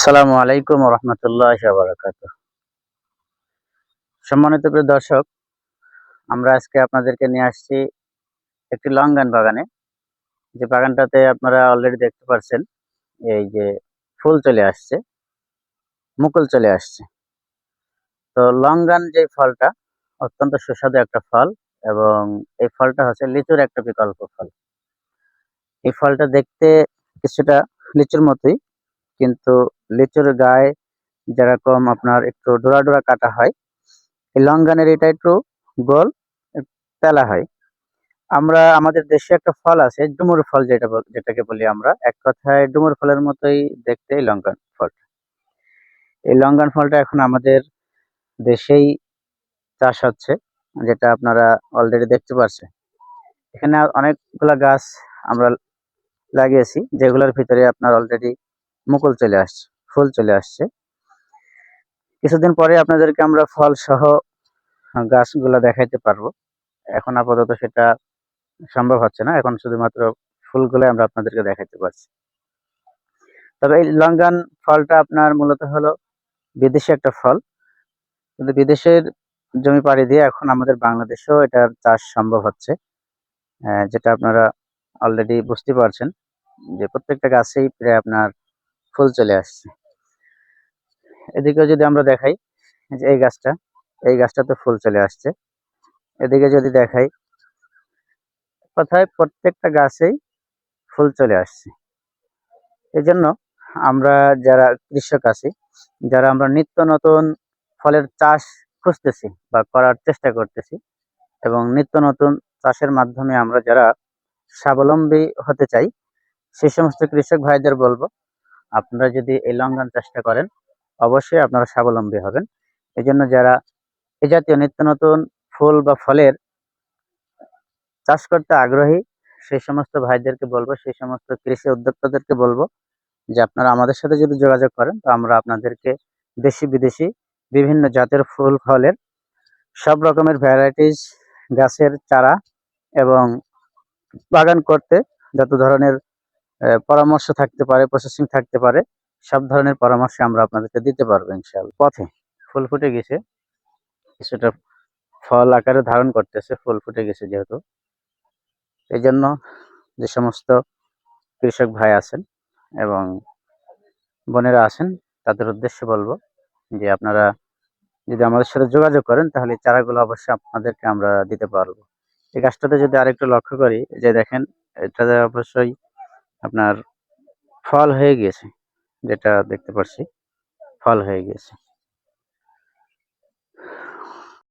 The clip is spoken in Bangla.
আসসালামু আলাইকুম রহমতুল্লাহ বারাকাত সম্মানিত প্রিয় দর্শক, আমরা আজকে আপনাদেরকে নিয়ে আসছি একটি লঙ্গান বাগানে। যে বাগানটাতে আপনারা অলরেডি দেখতে পাচ্ছেন এই যে ফুল চলে আসছে, মুকুল চলে আসছে। তো লঙ্গান যে ফলটা, অত্যন্ত সুস্বাদু একটা ফল এবং এই ফলটা হচ্ছে লিচুর একটা বিকল্প ফল। এই ফলটা দেখতে কিছুটা লিচুর মতোই, কিন্তু লিচুর গায়ে যেরকম আপনার একটু ডোরা ডোরা কাটা হয়, এই লঙ্গানের এটা একটু গোল তেলা হয়। আমরা, আমাদের দেশে একটা ফল আছে, ডুমুর ফল যেটা যেটাকে বলি আমরা, এক কথায় ডুমুর ফলের মতোই দেখতে এই লঙ্কান ফলটা। এই লঙ্কান ফলটা এখন আমাদের দেশেই চাষ হচ্ছে, যেটা আপনারা অলরেডি দেখতে পাচ্ছেন এখানে অনেকগুলা গাছ আমরা লাগিয়েছি, যেগুলোর ভিতরে আপনার অলরেডি মুকুল চলে আসছে। ফুল চলে আসছে। কিছুদিন পরে আপনাদেরকে আমরা ফল সহ গাছগুলা দেখাইতে পারব। এখন আপাতত সেটা সম্ভব হচ্ছে না। এখন শুধুমাত্র ফুলগুলো আমরা আপনাদেরকে দেখাইতে পারছি। তবে এই লঙ্গান ফলটা আপনার মূলত হলো বিদেশি একটা ফল। কিন্তু বিদেশের জমি পাড়ি দিয়ে এখন আমাদের বাংলাদেশেও এটার চাষ সম্ভব হচ্ছে। যেটা আপনারা অলরেডি বুঝতে পারছেন যে প্রত্যেকটা গাছেই প্রায় আপনার ফুল চলে আসছে। এদিকে যদি আমরা দেখাই যে এই গাছটা, এই গাছটাতে ফুল চলে আসছে। এদিকে যদি দেখাই, কথায় প্রত্যেকটা গাছেই ফুল চলে আসছে। এই জন্য আমরা যারা কৃষক আছি, যারা আমরা নিত্য নতুন ফলের চাষ খুঁজতেছি বা করার চেষ্টা করতেছি, এবং নিত্য নতুন চাষের মাধ্যমে আমরা যারা স্বাবলম্বী হতে চাই সেই সমস্ত কৃষক ভাইদের বলব, আপনারা যদি এই লঙ্ঘন চাষটা করেন অবশ্যই আপনারা স্বাবলম্বী হবেন। এই জন্য যারা এ জাতীয় নিত্য নতুন ফুল বা ফলের চাষ করতে আগ্রহী সেই সমস্ত ভাইদেরকে বলব সেই সমস্ত কৃষি উদ্যোক্তাদেরকে বলব যে আপনারা আমাদের সাথে যদি যোগাযোগ করেন, তো আমরা আপনাদেরকে দেশি বিদেশি বিভিন্ন জাতের ফুল, ফলের সব রকমের ভ্যারাইটিস গাছের চারা এবং বাগান করতে যত ধরনের পরামর্শ থাকতে পারে প্রসেসিং থাকতে পারে সব ধরনের পরামর্শ আমরা আপনাদেরকে দিতে পারব ইনশাআল্লাহ। পথে ফুল ফুটে গেছে, কিছুটা ফল আকারে ধারণ করতেছে, ফুল ফুটে গেছে যেহেতু। এই জন্য যে সমস্ত কৃষক ভাই আছেন এবং বোনেরা আছেন, তাদের উদ্দেশ্যে বলব যে আপনারা যদি আমাদের সাথে যোগাযোগ করেন, তাহলে চারাগুলো অবশ্যই আপনাদেরকে আমরা দিতে পারব। এই গাছটাতে যদি আরেকটু লক্ষ্য করি, যে দেখেন এটাতে অবশ্যই আপনার ফল হয়ে গিয়েছে। যেটা দেখতে পারছি ফল হয়ে গিয়েছে